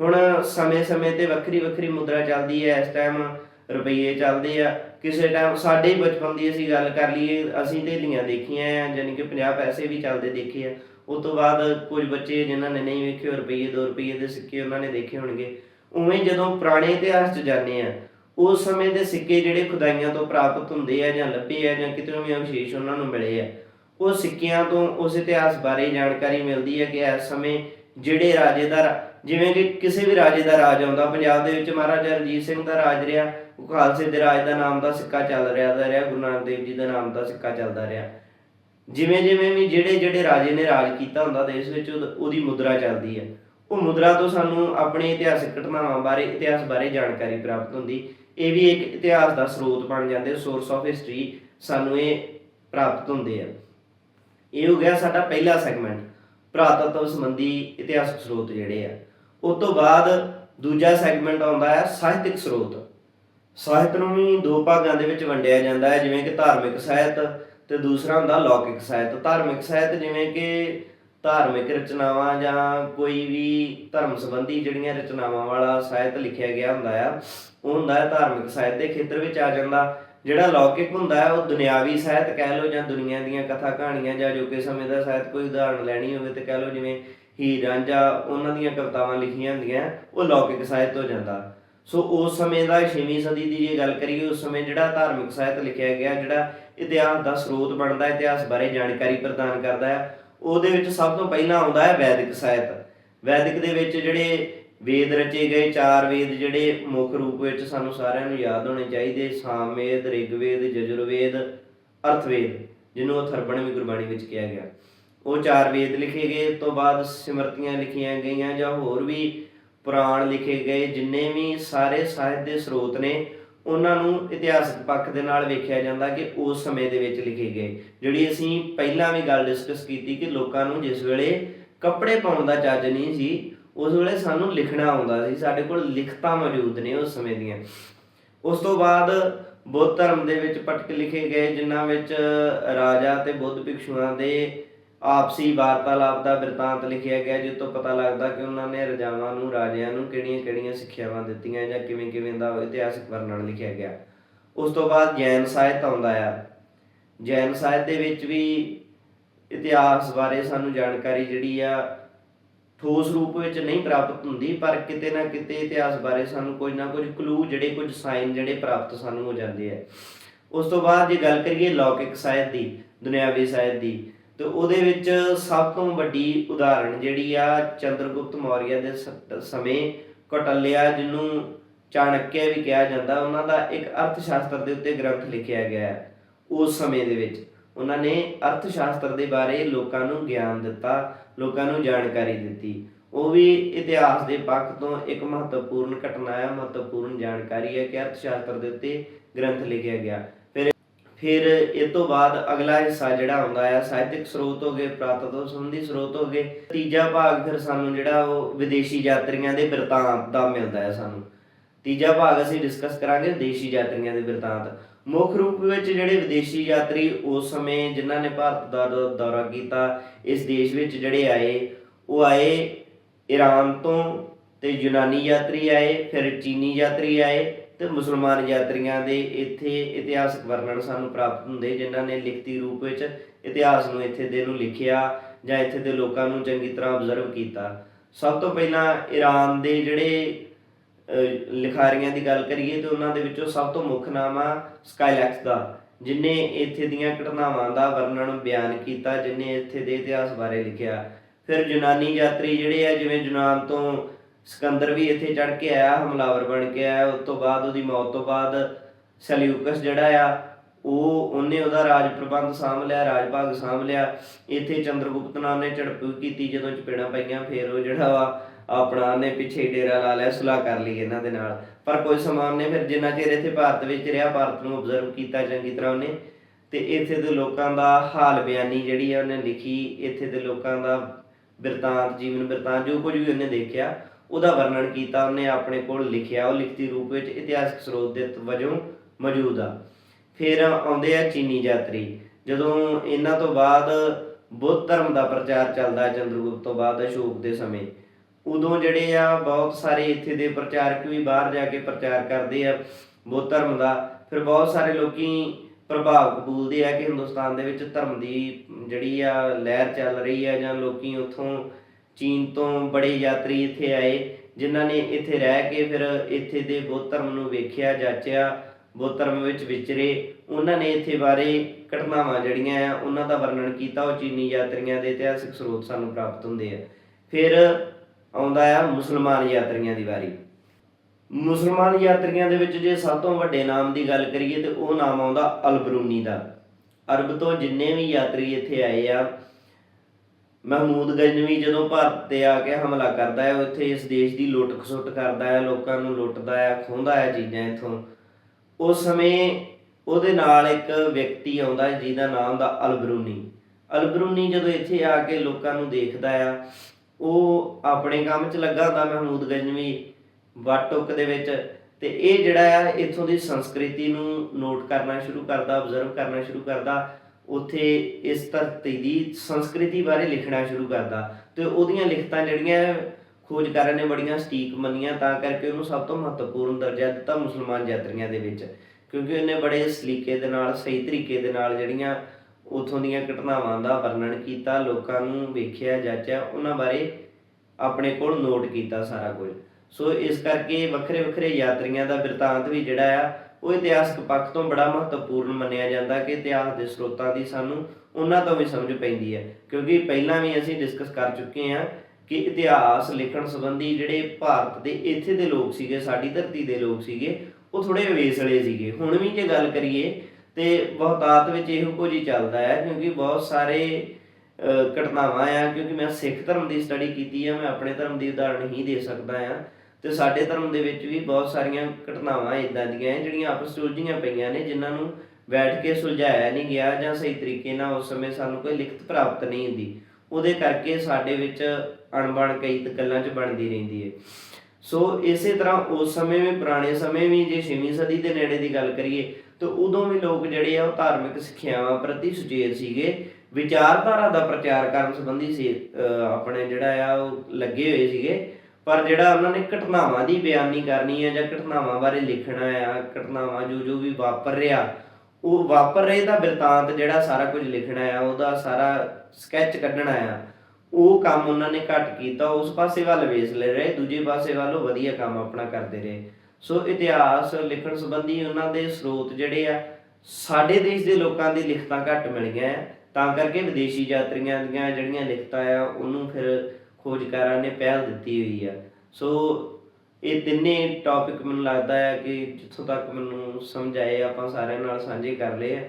ਹੁਣ ਸਮੇਂ-ਸਮੇਂ ਤੇ ਵੱਖਰੀ ਵੱਖਰੀ ਮੁਦਰਾ ਚੱਲਦੀ ਹੈ, ਇਸ ਟਾਈਮ ਰੁਪਈਏ ਚੱਲਦੇ ਆ। ਕਿਸੇ ਟਾਈਮ ਸਾਡੇ ਬਚਪਨ ਦੀ ਅਸੀਂ ਗੱਲ ਕਰ ਲਈਏ, ਅਸੀਂ ਢੇਲੀਆਂ ਦੇਖੀਆਂ ਆ ਯਾਨੀ ਕਿ 50 ਪੈਸੇ ਵੀ ਚੱਲਦੇ ਦੇਖੇ ਆ। ਉਸ ਤੋਂ ਬਾਅਦ ਕੁਝ ਬੱਚੇ ਜਿਨ੍ਹਾਂ ਨੇ ਨਹੀਂ ਵੇਖੇ ਰੁਪਈਏ 2 ਰੁਪਈਏ ਦੇ ਸਿੱਕੇ ਉਹਨਾਂ ਨੇ ਦੇਖੇ ਹੋਣਗੇ। ਉਵੇਂ ਜਦੋਂ ਪੁਰਾਣੇ ਇਤਿਹਾਸ 'ਚ ਜਾਂਦੇ ਆ, ਉਸ ਸਮੇਂ ਦੇ ਸਿੱਕੇ ਜਿਹੜੇ ਖੁਦਾਈਆਂ ਤੋਂ ਪ੍ਰਾਪਤ ਹੁੰਦੇ ਆ ਜਾਂ ਲੱਭੇ ਆ ਜਾਂ ਕਿਤੇ ਵੀ ਅਵਸ਼ੇਸ਼ ਉਹਨਾਂ ਨੂੰ ਮਿਲੇ ਆ, ਉਹ ਸਿੱਕਿਆਂ ਤੋਂ ਉਸ ਇਤਿਹਾਸ ਬਾਰੇ ਜਾਣਕਾਰੀ ਮਿਲਦੀ ਹੈ ਕਿ ਇਸ ਸਮੇਂ ਜਿਹੜੇ ਰਾਜੇ ਦਾ ਰਾ- ਜਿਵੇਂ ਕਿ ਕਿਸੇ ਵੀ ਰਾਜੇ ਦਾ ਰਾਜ ਆਉਂਦਾ, ਪੰਜਾਬ ਦੇ ਵਿੱਚ ਮਹਾਰਾਜਾ ਰਣਜੀਤ ਸਿੰਘ ਦਾ ਰਾਜ ਰਿਹਾ, ਉਹ ਖਾਲਸੇ ਦੇ ਰਾਜ ਦਾ ਨਾਮ ਦਾ ਸਿੱਕਾ ਚੱਲ ਰਿਹਾ ਦਾ ਰਿਹਾ, ਗੁਰੂ ਨਾਨਕ ਦੇਵ ਜੀ ਦਾ ਨਾਮ ਦਾ ਸਿੱਕਾ ਚੱਲਦਾ ਰਿਹਾ। ਜਿਵੇਂ ਜਿਵੇਂ ਵੀ ਜਿਹੜੇ ਜਿਹੜੇ ਰਾਜੇ ਨੇ ਰਾਜ ਕੀਤਾ ਹੁੰਦਾ ਦੇਸ਼ ਵਿੱਚ ਉਹਦੀ ਮੁਦਰਾ ਚੱਲਦੀ ਹੈ। ਉਹ ਮੁਦਰਾ ਤੋਂ ਸਾਨੂੰ ਆਪਣੇ ਇਤਿਹਾਸਕ ਘਟਨਾਵਾਂ ਬਾਰੇ, ਇਤਿਹਾਸ ਬਾਰੇ ਜਾਣਕਾਰੀ ਪ੍ਰਾਪਤ ਹੁੰਦੀ। ਇਹ ਵੀ ਇੱਕ ਇਤਿਹਾਸ ਦਾ ਸਰੋਤ ਬਣ ਜਾਂਦੇ ਸੋਰਸ ਆਫ ਹਿਸਟਰੀ ਸਾਨੂੰ ਇਹ ਪ੍ਰਾਪਤ ਹੁੰਦੇ ਆ। ਇਹ ਹੋ ਗਿਆ ਸਾਡਾ ਪਹਿਲਾ ਸੈਗਮੈਂਟ ਪੁਰਾਤਤਵ ਸੰਬੰਧੀ ਇਤਿਹਾਸਕ ਸਰੋਤ ਜਿਹੜੇ ਆ। ਉਸ ਤੋਂ ਬਾਅਦ ਦੂਜਾ ਸੈਗਮੈਂਟ ਆਉਂਦਾ ਹੈ ਸਾਹਿਤਿਕ ਸਰੋਤ। ਸਾਹਿਤ ਨੂੰ ਵੀ ਦੋ ਭਾਗਾਂ ਦੇ ਵਿੱਚ ਵੰਡਿਆ ਜਾਂਦਾ ਹੈ, ਜਿਵੇਂ ਕਿ ਧਾਰਮਿਕ ਸਾਹਿਤ ਤੇ ਦੂਸਰਾ ਹੁੰਦਾ ਲੌਕਿਕ ਸਾਹਿਤ। ਧਾਰਮਿਕ ਸਾਹਿਤ ਜਿਵੇਂ ਕਿ ਧਾਰਮਿਕ ਰਚਨਾਵਾਂ ਜਾਂ ਕੋਈ ਵੀ ਧਰਮ ਸੰਬੰਧੀ ਜਿਹੜੀਆਂ ਰਚਨਾਵਾਂ ਵਾਲਾ ਸਾਹਿਤ ਲਿਖਿਆ ਗਿਆ ਹੁੰਦਾ ਆ, ਉਹ ਹੁੰਦਾ ਹੈ ਧਾਰਮਿਕ ਸਾਹਿਤ। ਦੇ ਖੇਤਰ ਵਿੱਚ ਆ ਜਾਂਦਾ। ਜਿਹੜਾ ਲੌਕਿਕ ਹੁੰਦਾ ਹੈ ਉਹ ਦੁਨਿਆਵੀ ਸਾਹਿਤ ਕਹਿ ਲਓ ਜਾਂ ਦੁਨੀਆ ਦੀਆਂ ਕਥਾ ਕਹਾਣੀਆਂ ਜਾਂ ਅਜੋਕੇ ਸਮੇਂ ਦਾ ਸਾਹਿਤ ਕੋਈ ਉਦਾਹਰਣ ਲੈਣੀ ਹੋਵੇ ਤੇ ਕਹਿ ਲਓ ਜਿਵੇਂ ਹੀਰ ਰਾਂਝਾ ਉਹਨਾਂ ਦੀਆਂ ਕਵਿਤਾਵਾਂ ਲਿਖੀਆਂ ਹੁੰਦੀਆਂ ਉਹ ਲੌਕਿਕ ਸਾਹਿਤ ਹੋ ਜਾਂਦਾ। ਸੋ ਉਸ ਸਮੇਂ ਦਾ 6ਵੀਂ ਸਦੀ ਦੀ ਜੇ ਗੱਲ ਕਰੀਏ ਉਸ ਸਮੇਂ ਜਿਹੜਾ ਧਾਰਮਿਕ ਸਾਹਿਤ ਲਿਖਿਆ ਗਿਆ ਜਿਹੜਾ ਇਤਿਹਾਸ ਦਾ ਸਰੋਤ ਬਣਦਾ ਹੈ, ਇਤਿਹਾਸ ਬਾਰੇ ਜਾਣਕਾਰੀ ਪ੍ਰਦਾਨ ਕਰਦਾ ਹੈ ਉਹਦੇ ਵਿੱਚ ਸਭ ਤੋਂ ਪਹਿਲਾਂ ਆਉਂਦਾ ਹੈ ਵੈਦਿਕ ਸਾਹਿਤ। ਵੈਦਿਕ ਦੇ ਵਿੱਚ ਜਿਹੜੇ ਵੇਦ ਰਚੇ ਗਏ, ਚਾਰ ਵੇਦ ਜਿਹੜੇ ਮੁੱਖ ਰੂਪ ਵਿੱਚ ਸਾਨੂੰ ਸਾਰਿਆਂ ਨੂੰ ਯਾਦ ਹੋਣੇ ਚਾਹੀਦੇ ਸਾਮਵੇਦ ਰਿਗਵੇਦ ਯਜੁਰਵੇਦ ਅਰਥਵੇਦ ਜਿਹਨੂੰ ਅਥਰਵਣ ਵੀ ਗੁਰਬਾਣੀ ਵਿੱਚ ਕਿਹਾ ਗਿਆ। ਉਹ ਚਾਰ ਵੇਦ ਲਿਖੇ ਗਏ ਤੋਂ ਬਾਅਦ ਸਿਮਰਤੀਆਂ ਲਿਖੀਆਂ ਗਈਆਂ ਜਾਂ ਹੋਰ ਵੀ ਪੁਰਾਣ ਲਿਖੇ ਗਏ, ਜਿੰਨੇ ਵੀ ਸਾਰੇ ਸਾਹਿਤ ਦੇ ਸਰੋਤ ਨੇ, ਉਹਨਾਂ ਨੂੰ ਇਤਿਹਾਸਕ ਪੱਖ ਦੇ ਨਾਲ ਵੇਖਿਆ ਜਾਂਦਾ ਕਿ ਉਸ ਸਮੇਂ ਦੇ ਵਿੱਚ ਲਿਖੇ ਗਏ। ਜਿਹੜੀ ਅਸੀਂ ਪਹਿਲਾਂ ਵੀ ਗੱਲ ਡਿਸਕਸ ਕੀਤੀ ਕਿ ਲੋਕਾਂ ਨੂੰ ਜਿਸ ਵੇਲੇ ਕੱਪੜੇ ਪਾਉਣ ਦਾ ਚੱਜ ਨਹੀਂ ਸੀ ਉਸ ਵੇਲੇ ਸਾਨੂੰ ਲਿਖਣਾ ਆਉਂਦਾ ਸੀ, ਸਾਡੇ ਕੋਲ ਲਿਖਤਾਂ ਮੌਜੂਦ ਨੇ ਉਸ ਸਮੇਂ ਦੀਆਂ। ਉਸ ਤੋਂ ਬਾਅਦ ਬੁੱਧ ਧਰਮ ਦੇ ਵਿੱਚ ਪਟਕ ਲਿਖੇ ਗਏ, ਜਿਨ੍ਹਾਂ ਵਿੱਚ ਰਾਜਾ ਤੇ ਬੁੱਧ ਭਿਕਸ਼ੂਆਂ ਦੇ ਆਪਸੀ ਵਾਰਤਾਲਾਪ ਦਾ ਬਿਰਤਾਂਤ ਲਿਖਿਆ ਗਿਆ, ਜਿਸ ਤੋਂ ਪਤਾ ਲੱਗਦਾ ਕਿ ਉਹਨਾਂ ਨੇ ਰਜਾਵਾਂ ਨੂੰ, ਰਾਜਿਆਂ ਨੂੰ ਕਿਹੜੀਆਂ-ਕਿਹੜੀਆਂ ਸਿੱਖਿਆਵਾਂ ਦਿੱਤੀਆਂ ਜਾਂ ਕਿਵੇਂ-ਕਿਵੇਂ ਦਾ ਇਤਿਹਾਸਕ ਵਰਣਨ ਲਿਖਿਆ ਗਿਆ। ਉਸ ਤੋਂ ਬਾਅਦ ਜੈਨ ਸਾਹਿਤ ਆਉਂਦਾ ਆ। ਜੈਨ ਸਾਹਿਤ ਦੇ ਵਿੱਚ ਵੀ ਇਤਿਹਾਸ ਬਾਰੇ ਸਾਨੂੰ ਜਾਣਕਾਰੀ ਜਿਹੜੀ ਆ ਠੋਸ ਰੂਪ ਵਿੱਚ ਨਹੀਂ ਪ੍ਰਾਪਤ ਹੁੰਦੀ, ਪਰ ਕਿਤੇ ਨਾ ਕਿਤੇ ਇਤਿਹਾਸ ਬਾਰੇ ਸਾਨੂੰ ਕੁਝ ਨਾ ਕੁਝ ਕਲੂ ਜਿਹੜੇ ਕੁਝ ਸਾਈਨ ਜਿਹੜੇ ਪ੍ਰਾਪਤ ਸਾਨੂੰ ਹੋ ਜਾਂਦੇ ਆ। ਉਸ ਤੋਂ ਬਾਅਦ ਜੇ ਗੱਲ ਕਰੀਏ ਲੌਕਿਕ ਸਾਹਿਤ ਦੀ, ਦੁਨਿਆਵੀ ਸਾਹਿਤ ਦੀ, ਤੇ ਉਹਦੇ ਵਿੱਚ ਸਭ ਤੋਂ ਵੱਡੀ ਉਦਾਹਰਣ ਜਿਹੜੀ ਆ ਚੰਦਰਗੁਪਤ ਮੌਰੀਆ ਦੇ ਸਮੇਂ ਕੌਟਲਿਆ, ਜਿਹਨੂੰ ਚਾਣਕਿਆ ਵੀ ਕਿਹਾ ਜਾਂਦਾ, ਉਹਨਾਂ ਦਾ ਇੱਕ ਅਰਥ ਸ਼ਾਸਤਰ ਦੇ ਉੱਤੇ ਗ੍ਰੰਥ ਲਿਖਿਆ ਗਿਆ ਹੈ। ਉਸ ਸਮੇਂ ਦੇ ਵਿੱਚ ਉਹਨਾਂ ਨੇ ਅਰਥ ਸ਼ਾਸਤਰ ਦੇ ਬਾਰੇ ਲੋਕਾਂ ਨੂੰ ਗਿਆਨ ਦਿੱਤਾ ਲੋਕਾਂ ਨੂੰ ਜਾਣਕਾਰੀ ਦਿੱਤੀ। ਉਹ ਵੀ ਇਤਿਹਾਸ ਦੇ ਪੱਖ ਤੋਂ ਇੱਕ ਮਹੱਤਵਪੂਰਨ ਘਟਨਾ ਹੈ ਮਹੱਤਵਪੂਰਨ ਜਾਣਕਾਰੀ ਹੈ ਕਿ ਅਰਥ ਸ਼ਾਸਤਰ ਦੇ ਉੱਤੇ ਗ੍ਰੰਥ ਲਿਖਿਆ ਗਿਆ। ਫਿਰ ਫਿਰ ਇਹ ਤੋਂ ਬਾਅਦ ਅਗਲਾ ਹਿੱਸਾ ਜਿਹੜਾ ਆਉਂਦਾ ਹੈ ਸਾਹਿਤਿਕ ਸਰੋਤ ਹੋ ਗਏ, ਪ੍ਰਾਤਤਵ ਸੰਬੰਧੀ ਸਰੋਤ ਹੋ ਗਏ। ਤੀਜਾ ਭਾਗ ਫਿਰ ਸਾਨੂੰ ਜਿਹੜਾ ਉਹ ਵਿਦੇਸ਼ੀ ਯਾਤਰੀਆਂ ਦੇ ਬਿਰਤਾਂਤ ਦਾ ਮਿਲਦਾ ਹੈ ਸਾਨੂੰ। ਤੀਜਾ ਭਾਗ ਅਸੀਂ ਡਿਸਕਸ ਕਰਾਂਗੇ ਵਿਦੇਸ਼ੀ ਯਾਤਰੀਆਂ ਦੇ ਬਿਰਤਾਂਤ। ਮੁੱਖ ਰੂਪ ਵਿੱਚ ਜਿਹੜੇ ਵਿਦੇਸ਼ੀ ਯਾਤਰੀ ਉਸ ਸਮੇਂ ਜਿਨ੍ਹਾਂ ਨੇ ਭਾਰਤ ਦਾ ਦੌਰਾ ਕੀਤਾ, ਇਸ ਦੇਸ਼ ਵਿੱਚ ਜਿਹੜੇ ਆਏ, ਉਹ ਆਏ ਈਰਾਨ ਤੋਂ ਤੇ ਯੂਨਾਨੀ ਯਾਤਰੀ ਆਏ, ਫਿਰ ਚੀਨੀ ਯਾਤਰੀ ਆਏ ਤੇ ਮੁਸਲਮਾਨ ਯਾਤਰੀਆਂ ਦੇ ਇੱਥੇ ਇਤਿਹਾਸਕ ਵਰਣਨ ਸਾਨੂੰ ਪ੍ਰਾਪਤ ਹੁੰਦੇ, ਜਿਨ੍ਹਾਂ ਨੇ ਲਿਖਤੀ ਰੂਪ ਵਿੱਚ ਇਤਿਹਾਸ ਨੂੰ ਇੱਥੇ ਦੇ ਨੂੰ ਲਿਖਿਆ ਜਾਂ ਇੱਥੇ ਦੇ ਲੋਕਾਂ ਨੂੰ ਚੰਗੀ ਤਰ੍ਹਾਂ ਆਬਜ਼ਰਵ ਕੀਤਾ। ਸਭ ਤੋਂ ਪਹਿਲਾਂ ਈਰਾਨ ਦੇ ਜਿਹੜੇ ਲਿਖਾਰੀਆਂ ਦੀ ਗੱਲ ਕਰੀਏ ਤੇ ਉਹਨਾਂ ਦੇ ਵਿੱਚੋਂ ਸਭ ਤੋਂ ਮੁੱਖ ਨਾਮ ਆ ਸਕਾਈਲੈਕਸ ਦਾ, ਜਿਨੇ ਇੱਥੇ ਦੀਆਂ ਘਟਨਾਵਾਂ ਦਾ ਵਰਣਨ ਬਿਆਨ ਕੀਤਾ, ਜਿਨੇ ਇੱਥੇ ਦੇ ਇਤਿਹਾਸ ਬਾਰੇ ਲਿਖਿਆ। ਫਿਰ ਯੂਨਾਨੀ ਯਾਤਰੀ ਜਿਹੜੇ ਆ, ਜਿਵੇਂ ਯੂਨਾਨ ਤੋਂ ਸਿਕੰਦਰ ਵੀ ਇੱਥੇ ਚੜ ਕੇ ਆਇਆ, ਹਮਲਾਵਰ ਬਣ ਕੇ ਆਇਆ, ਉਸ ਤੋਂ ਬਾਅਦ ਉਹਦੀ ਮੌਤ ਤੋਂ ਬਾਅਦ ਸੈਲਿਊਕਸ ਜਿਹੜਾ ਆ, ਉਹ ਉਹਨੇ ਉਹਦਾ ਰਾਜ ਪ੍ਰਬੰਧ ਸਾਂਭ ਲਿਆ ਰਾਜ ਭਾਗ ਸਾਂਭ ਲਿਆ। ਇੱਥੇ ਚੰਦਰਗੁਪਤ ਨਾਲ ਨੇ ਝੜਪ ਕੀਤੀ, ਜਦੋਂ ਚਪੇੜਾਂ ਪਈਆਂ, ਫਿਰ ਉਹ ਜਿਹੜਾ ਵਾ ਆਪਣਾ ਨੇ ਪਿੱਛੇ ਡੇਰਾ ਲਾ ਲਿਆ, ਸੁਲਾਹ ਕਰ ਲਈ ਇਹਨਾਂ ਦੇ ਨਾਲ। ਪਰ ਕੋਈ ਸਮਾਂ ਨੇ ਫਿਰ ਜਿੰਨਾ ਚਿਰ ਇੱਥੇ ਭਾਰਤ ਵਿੱਚ ਰਿਹਾ, ਭਾਰਤ ਨੂੰ ਆਬਜ਼ਰਵ ਕੀਤਾ ਚੰਗੀ ਤਰ੍ਹਾਂ ਉਹਨੇ। ਤੇ ਇੱਥੇ ਦੇ ਲੋਕਾਂ ਦਾ ਹਾਲ ਬਿਆਨੀ ਜਿਹੜੀ ਆ ਉਹਨੇ ਲਿਖੀ, ਇੱਥੇ ਦੇ ਲੋਕਾਂ ਦਾ ਬਿਰਤਾਂਤ, ਜੀਵਨ ਬਿਰਤਾਂਤ, ਜੋ ਕੁਝ ਵੀ ਉਹਨੇ ਦੇਖਿਆ, ਉਹਦਾ ਵਰਣਨ ਕੀਤਾ, ਉਹਨੇ ਆਪਣੇ ਕੋਲ ਲਿਖਿਆ। ਉਹ ਲਿਖਤੀ ਰੂਪ ਵਿੱਚ ਇਤਿਹਾਸਕ ਸਰੋਤ ਦੇ ਵਜੋਂ ਮੌਜੂਦ ਆ। ਫਿਰ ਆਉਂਦੇ ਆ ਚੀਨੀ ਯਾਤਰੀ। ਜਦੋਂ ਇਹਨਾਂ ਤੋਂ ਬਾਅਦ ਬੁੱਧ ਧਰਮ ਦਾ ਪ੍ਰਚਾਰ ਚੱਲਦਾ ਹੈ ਚੰਦਰਗੁਪਤ ਤੋਂ ਬਾਅਦ ਅਸ਼ੋਕ ਦੇ ਸਮੇਂ। ਉਦੋਂ ਜਿਹੜੇ ਆ, ਬਹੁਤ ਸਾਰੇ ਇੱਥੇ ਦੇ ਪ੍ਰਚਾਰਕ ਵੀ ਬਾਹਰ ਜਾ ਕੇ ਪ੍ਰਚਾਰ ਕਰਦੇ ਆ ਬੁੱਧ ਧਰਮ ਦਾ। ਫਿਰ ਬਹੁਤ ਸਾਰੇ ਲੋਕੀ ਪ੍ਰਭਾਵ ਕਬੂਲਦੇ ਆ ਕਿ ਹਿੰਦੁਸਤਾਨ ਦੇ ਵਿੱਚ ਧਰਮ ਦੀ ਜਿਹੜੀ ਆ, ਲਹਿਰ ਚੱਲ ਰਹੀ ਆ ਜਾਂ ਲੋਕੀ ਉੱਥੋਂ ਚੀਨ ਤੋਂ ਬੜੇ ਯਾਤਰੀ ਇੱਥੇ ਆਏ, ਜਿਨ੍ਹਾਂ ਨੇ ਇੱਥੇ ਰਹਿ ਕੇ ਫਿਰ ਇੱਥੇ ਦੇ ਬੁੱਧ ਧਰਮ ਨੂੰ ਵੇਖਿਆ, ਜਾਚਿਆ ਬੁੱਧ ਧਰਮ ਵਿੱਚ ਵਿਚਰੇ। ਉਹਨਾਂ ਨੇ ਇੱਥੇ ਬਾਰੇ ਘਟਨਾਵਾਂ ਜਿਹੜੀਆਂ ਆ, ਉਹਨਾਂ ਦਾ ਵਰਣਨ ਕੀਤਾ। ਉਹ ਚੀਨੀ ਯਾਤਰੀਆਂ ਦੇ ਇਤਿਹਾਸਿਕ ਸਰੋਤ ਸਾਨੂੰ ਪ੍ਰਾਪਤ ਹੁੰਦੇ ਆ। ਫਿਰ ਆਉਂਦਾ ਆ ਮੁਸਲਮਾਨ ਯਾਤਰੀਆਂ ਦੀ ਵਾਰੀ। ਮੁਸਲਮਾਨ ਯਾਤਰੀਆਂ ਦੇ ਵਿੱਚ ਜੇ ਸਭ ਤੋਂ ਵੱਡੇ ਨਾਮ ਦੀ ਗੱਲ ਕਰੀਏ ਤੇ ਉਹ ਨਾਮ ਆਉਂਦਾ ਅਲਬਰੂਨੀ ਦਾ। ਅਰਬ ਤੋਂ ਜਿੰਨੇ ਵੀ ਯਾਤਰੀ ਇੱਥੇ ਆਏ ਆ ਮਹਿਮੂਦ ਗਜਨਵੀ ਜਦੋਂ ਭਾਰਤ ਤੇ ਆ ਕੇ ਹਮਲਾ ਕਰਦਾ ਹੈ ਉਹ ਇੱਥੇ ਇਸ ਦੇਸ਼ ਦੀ ਲੁੱਟ ਖਸੁੱਟ ਕਰਦਾ ਹੈ, ਲੋਕਾਂ ਨੂੰ ਲੁੱਟਦਾ ਹੈ ਖੋਹਦਾ ਹੈ ਚੀਜ਼ਾਂ ਇੱਥੋਂ। ਉਸ ਸਮੇਂ ਉਹਦੇ ਨਾਲ ਇੱਕ ਵਿਅਕਤੀ ਆਉਂਦਾ ਜਿਹਦਾ ਨਾਮ ਦਾ ਅਲਬਰੂਨੀ। ਅਲਬਰੂਨੀ ਜਦੋਂ ਇੱਥੇ ਆ ਕੇ ਲੋਕਾਂ ਨੂੰ ਦੇਖਦਾ ਆ ਉਹ ਆਪਣੇ ਕੰਮ 'ਚ ਲੱਗਾ ਹੁੰਦਾ ਮਹਿਮੂਦ ਗਜਨਵੀ ਵਾਟੁਕ ਦੇ ਵਿੱਚ ਤੇ ਇਹ ਜਿਹੜਾ ਆ, ਇੱਥੋਂ ਦੀ ਸੰਸਕ੍ਰਿਤੀ ਨੂੰ ਨੋਟ ਕਰਨਾ ਸ਼ੁਰੂ ਕਰਦਾ ਆਬਜ਼ਰਵ ਕਰਨਾ ਸ਼ੁਰੂ ਕਰਦਾ, ਉੱਥੇ ਇਸ ਧਰਤੀ ਦੀ ਸੰਸਕ੍ਰਿਤੀ ਬਾਰੇ ਲਿਖਣਾ ਸ਼ੁਰੂ ਕਰਦਾ ਤੇ ਉਹਦੀਆਂ ਲਿਖਤਾਂ ਜਿਹੜੀਆਂ ਖੋਜਕਾਰਾਂ ਨੇ ਬੜੀਆਂ ਸਟੀਕ ਮੰਨੀਆਂ ਤਾਂ ਕਰਕੇ ਉਹਨੂੰ ਸਭ ਤੋਂ ਮਹੱਤਵਪੂਰਨ ਦਰਜਾ ਦਿੱਤਾ ਮੁਸਲਮਾਨ ਯਾਤਰੀਆਂ ਦੇ ਵਿੱਚ, ਕਿਉਂਕਿ ਉਹਨੇ ਬੜੇ ਸਲੀਕੇ ਦੇ ਨਾਲ, ਸਹੀ ਤਰੀਕੇ ਦੇ ਨਾਲ ਜਿਹੜੀਆਂ ਉਥੋਂ ਦੀਆਂ ਘਟਨਾਵਾਂ ਦਾ ਵਰਣਨ ਕੀਤਾ, ਲੋਕਾਂ ਨੂੰ ਵੇਖਿਆ, ਜਾਚਿਆ, ਉਹਨਾਂ ਬਾਰੇ ਆਪਣੇ ਕੋਲ ਨੋਟ ਕੀਤਾ ਸਾਰਾ ਕੁਝ। ਸੋ ਇਸ ਕਰਕੇ ਵੱਖਰੇ ਵੱਖਰੇ ਯਾਤਰੀਆਂ ਦਾ ਬਿਰਤਾਂਤ ਵੀ ਜਿਹੜਾ ਆ, ਉਹ ਇਤਿਹਾਸਕ ਪੱਖ ਤੋਂ ਬੜਾ ਮਹੱਤਵਪੂਰਨ ਮੰਨਿਆ ਜਾਂਦਾ ਕਿ ਇਤਿਹਾਸ ਦੇ ਸਰੋਤਾਂ ਦੀ ਸਾਨੂੰ ਉਹਨਾਂ ਤੋਂ ਵੀ ਸਮਝ ਪੈਂਦੀ ਹੈ। ਕਿਉਂਕਿ ਪਹਿਲਾਂ ਵੀ ਅਸੀਂ ਡਿਸਕਸ ਕਰ ਚੁੱਕੇ ਹਾਂ ਕਿ ਇਤਿਹਾਸ, ਲਿਖਣ ਸੰਬੰਧੀ ਜਿਹੜੇ ਭਾਰਤ ਦੇ ਇੱਥੇ ਦੇ ਲੋਕ ਸੀਗੇ, ਸਾਡੀ ਧਰਤੀ ਦੇ ਲੋਕ ਸੀਗੇ, ਉਹ ਥੋੜੇ ਵੇਸਲੇ ਸੀਗੇ। ਹੁਣ ਵੀ ਜੇ ਗੱਲ ਕਰੀਏ ਤੇ ਬਹੁਤਾਤ ਵਿੱਚ ਇਹੋ ਕੁਝ ਹੀ ਚੱਲਦਾ ਹੈ ਕਿਉਂਕਿ ਬਹੁਤ ਸਾਰੇ ਅਹ, ਘਟਨਾਵਾਂ ਆ ਕਿਉਂਕਿ ਮੈਂ ਸਿੱਖ ਧਰਮ ਦੀ ਸਟੱਡੀ ਕੀਤੀ ਆ ਮੈਂ ਆਪਣੇ ਧਰਮ ਦੀ ਉਦਾਹਰਣ ਹੀ ਦੇ ਸਕਦਾ ਆ। ਤੇ ਸਾਡੇ ਧਰਮ ਦੇ ਵਿੱਚ ਵੀ ਬਹੁਤ ਸਾਰੀਆਂ ਘਟਨਾਵਾਂ ਇਦਾਂ ਦੀਆਂ ਹੈ ਜਿਹੜੀਆਂ ਆਪਸ ਵਿੱਚ ਉਲਝੀਆਂ ਪਈਆਂ ਨੇ ਜਿਨ੍ਹਾਂ ਨੂੰ ਬੈਠ ਕੇ ਸੁਲਝਾਇਆ ਨਹੀਂ ਗਿਆ ਜਾਂ ਸਹੀ ਤਰੀਕੇ ਨਾਲ ਉਸ ਸਮੇਂ ਸਾਨੂੰ ਕੋਈ ਲਿਖਤ ਪ੍ਰਾਪਤ ਨਹੀਂ ਹੁੰਦੀ। ਉਹਦੇ ਕਰਕੇ ਸਾਡੇ ਵਿੱਚ ਅਣਬਣ ਕਈ ਤ- ਗੱਲਾਂ 'ਚ ਬਣਦੀ ਰਹਿੰਦੀ ਹੈ। ਸੋ ਇਸੇ ਤਰ੍ਹਾਂ ਉਸ ਸਮੇਂ ਵੀ ਪੁਰਾਣੇ ਸਮੇਂ ਵੀ ਜੇ 6ਵੀਂ ਸਦੀ ਦੇ ਨੇੜੇ ਦੀ ਗੱਲ ਕਰੀਏ ਤੇ ਉਦੋਂ ਵੀ ਲੋਕ ਜਿਹੜੇ ਆ ਉਹ ਧਾਰਮਿਕ ਸਿੱਖਿਆਵਾਂ ਪ੍ਰਤੀ ਸੁਚੇਤ ਸੀਗੇ। ਵਿਚਾਰਧਾਰਾ ਦਾ ਪ੍ਰਚਾਰ ਕਰਨ ਸੰਬੰਧੀ ਸੀ ਆਪਣੇ ਜਿਹੜਾ ਆ ਉਹ ਲੱਗੇ ਹੋਏ ਸੀਗੇ। ਪਰ ਜਿਹੜਾ ਉਹਨਾਂ ਨੇ ਘਟਨਾਵਾਂ ਦੀ ਬਿਆਨੀ ਕਰਨੀ ਹੈ ਜਾਂ ਘਟਨਾਵਾਂ ਬਾਰੇ ਲਿਖਣਾ ਆ, ਘਟਨਾਵਾਂ ਜੋ ਜੋ ਵੀ ਵਾਪਰ ਰਿਹਾ, ਉਹ ਵਾਪਰ ਰਹੇ ਦਾ ਬਿਰਤਾਂਤ ਜਿਹੜਾ ਸਾਰਾ ਕੁਝ ਲਿਖਣਾ ਆ, ਉਹਦਾ ਸਾਰਾ ਸਕੈਚ ਕੱਢਣਾ ਆ। ਉਹ ਕੰਮ ਉਹਨਾਂ ਨੇ ਘੱਟ ਕੀਤਾ, ਉਸ ਪਾਸੇ ਵੱਲ ਵੇਸ ਲੈ ਰਹੇ, ਦੂਜੇ ਪਾਸੇ ਵੱਲ ਉਹ ਵਧੀਆ ਕੰਮ ਆਪਣਾ ਕਰਦੇ ਰਹੇ। ਸੋ ਇਤਿਹਾਸ ਲਿਖਣ ਸੰਬੰਧੀ ਉਹਨਾਂ ਦੇ ਸਰੋਤ ਜਿਹੜੇ ਆ ਸਾਡੇ ਦੇਸ਼ ਦੇ ਲੋਕਾਂ ਦੀ ਲਿਖਤਾਂ ਘੱਟ ਮਿਲੀਆਂ ਆ, ਤਾਂ ਕਰਕੇ ਵਿਦੇਸ਼ੀ ਯਾਤਰੀਆਂ ਦੀਆਂ ਜਿਹੜੀਆਂ ਲਿਖਤਾਂ ਆ ਉਹਨੂੰ ਫਿਰ ਖੋਜਕਾਰਾਂ ਨੇ ਪਹਿਲ ਦਿੱਤੀ ਹੋਈ ਆ। ਸੋ ਇਹ ਤਿੰਨੇ ਟੌਪਿਕ ਮੈਨੂੰ ਲੱਗਦਾ ਹੈ ਕਿ ਜਿੱਥੋਂ ਤੱਕ ਮੈਨੂੰ ਸਮਝ ਆਏ ਆਪਾਂ ਸਾਰਿਆਂ ਨਾਲ ਸਾਂਝੇ ਕਰ ਲਏ ਆ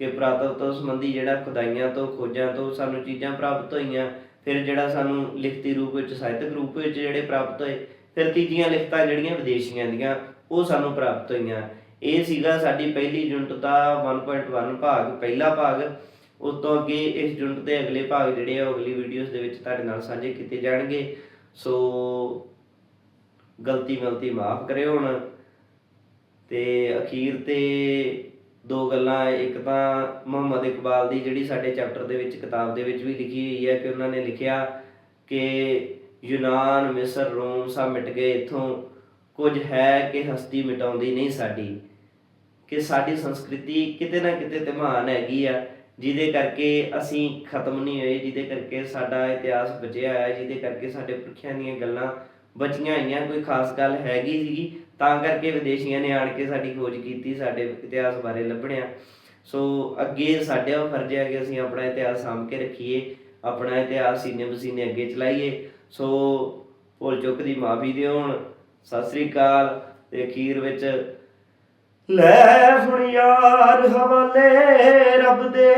ਕਿ ਪ੍ਰਾਤਵ ਤੋਂ ਸੰਬੰਧੀ ਜਿਹੜਾ ਖੁਦਾਈਆਂ ਤੋਂ ਖੋਜਾਂ ਤੋਂ ਸਾਨੂੰ ਚੀਜ਼ਾਂ ਪ੍ਰਾਪਤ ਹੋਈਆਂ ਫਿਰ ਜਿਹੜਾ ਸਾਨੂੰ ਲਿਖਤੀ ਰੂਪ ਵਿੱਚ ਸਾਹਿਤਕ ਰੂਪ ਵਿੱਚ ਜਿਹੜੇ ਪ੍ਰਾਪਤ ਹੋਏ ਫਿਰ ਤੀਜੀਆਂ ਲਿਖਤਾਂ ਜਿਹੜੀਆਂ ਵਿਦੇਸ਼ੀਆਂ ਦੀਆਂ, ਉਹ ਸਾਨੂੰ ਪ੍ਰਾਪਤ ਹੋਈਆਂ। ਇਹ ਸੀਗਾ ਸਾਡੀ ਪਹਿਲੀ ਯੂਨਿਟ ਦਾ 1.1 ਭਾਗ, ਪਹਿਲਾ ਭਾਗ। ਉਸ ਤੋਂ ਅੱਗੇ ਇਸ ਯੂਨਿਟ ਦੇ ਅਗਲੇ ਭਾਗ ਜਿਹੜੇ ਆ, ਉਹ ਅਗਲੀ ਵੀਡੀਓਜ਼ ਦੇ ਵਿੱਚ ਤੁਹਾਡੇ ਨਾਲ ਸਾਂਝੇ ਕੀਤੇ ਜਾਣਗੇ। ਸੋ, ਗਲਤੀ ਗਲਤੀ ਮਾਫ ਕਰਿਓ ਹੁਣ। ਤੇ ਅਖੀਰ ਤੇ ਦੋ ਗੱਲਾਂ, ਇੱਕ ਤਾਂ ਮੁਹੰਮਦ ਇਕਬਾਲ ਦੀ ਜਿਹੜੀ ਸਾਡੇ ਚੈਪਟਰ ਦੇ ਵਿੱਚ ਕਿਤਾਬ ਦੇ ਵਿੱਚ ਵੀ ਲਿਖੀ ਹੋਈ ਹੈ ਕਿ ਉਹਨਾਂ ਨੇ ਲਿਖਿਆ ਕਿ ਯੂਨਾਨ, ਮਿਸਰ, ਰੋਮ ਸਭ ਮਿਟ ਗਏ। ਇਥੋਂ ਕੁਝ ਹੈ ਕਿ ਹਸਤੀ ਮਿਟਾਉਂਦੀ ਨਹੀਂ ਸਾਡੀ, ਕਿ ਸਾਡੀ ਸੰਸਕ੍ਰਿਤੀ ਕਿਤੇ ਨਾ ਕਿਤੇ ਤੇ ਮਹਾਨ ਹੈਗੀ ਆ, ਜਿਹਦੇ ਕਰਕੇ ਅਸੀਂ ਖਤਮ ਨਹੀਂ ਹੋਏ, ਜਿਹਦੇ ਕਰਕੇ ਸਾਡਾ ਇਤਿਹਾਸ ਬਚਿਆ ਹੈ ਜਿਹਦੇ ਕਰਕੇ ਸਾਡੇ ਪੁਰਖਿਆਂ ਦੀਆਂ ਗੱਲਾਂ ਬਚੀਆਂ ਹੋਈਆਂ। ਕੋਈ ਖਾਸ ਗੱਲ ਹੈਗੀ ਸੀਗੀ, ਤਾਂ ਕਰਕੇ ਵਿਦੇਸ਼ੀਆਂ ਨੇ ਆਣ ਕੇ ਸਾਡੀ ਖੋਜ ਕੀਤੀ, ਸਾਡੇ ਇਤਿਹਾਸ ਬਾਰੇ ਲੱਭਣਿਆ। ਸੋ ਅੱਗੇ ਸਾਡਾ ਫਰਜ਼ ਹੈ ਕਿ ਅਸੀਂ ਆਪਣਾ ਇਤਿਹਾਸ ਸਾਂਭ ਕੇ ਰੱਖੀਏ, ਆਪਣਾ ਇਤਿਹਾਸ ਸੀਨੇ ਬਸੀਨੇ ਅੱਗੇ ਚਲਾਈਏ। ਸੋ ਭੁੱਲ ਚੁੱਕ ਦੀ ਮਾਫੀ ਦਿਓ ਹੁਣ। ਸਤਿ ਸ੍ਰੀ ਅਕਾਲ ਤੇ ਅਖੀਰ ਵਿੱਚ ਲੈ ਹੁਣ ਯਾਰ ਹਵਾਲੇ ਰੱਬ ਦੇ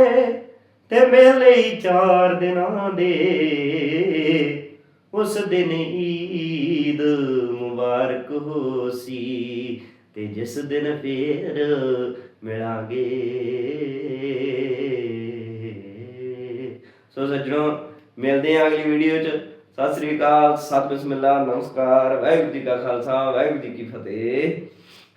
ਤੇ ਮੇਲੇ ਚਾਰ ਦਿਨਾਂ ਦੇ। ਉਸ ਦਿਨ ਈਦ ਮੁਬਾਰਕ ਹੋਸੀ ਤੇ ਜਿਸ ਦਿਨ ਫੇਰ ਮਿਲਾਂਗੇ। ਸੋ ਸੱਜਣੋ, ਮਿਲਦੇ ਹਾਂ ਅਗਲੀ ਵੀਡੀਓ ਚ। ਸਤਿ ਸ੍ਰੀ ਅਕਾਲ ਸਤਿ ਬਿਸਮਿਲ੍ਲਾ ਨਮਸਕਾਰ ਵਾਹਿਗੁਰੂ ਜੀ ਕਾ ਖਾਲਸਾ ਵਾਹਿਗੁਰੂ ਜੀ ਕੀ ਫਤਿਹ।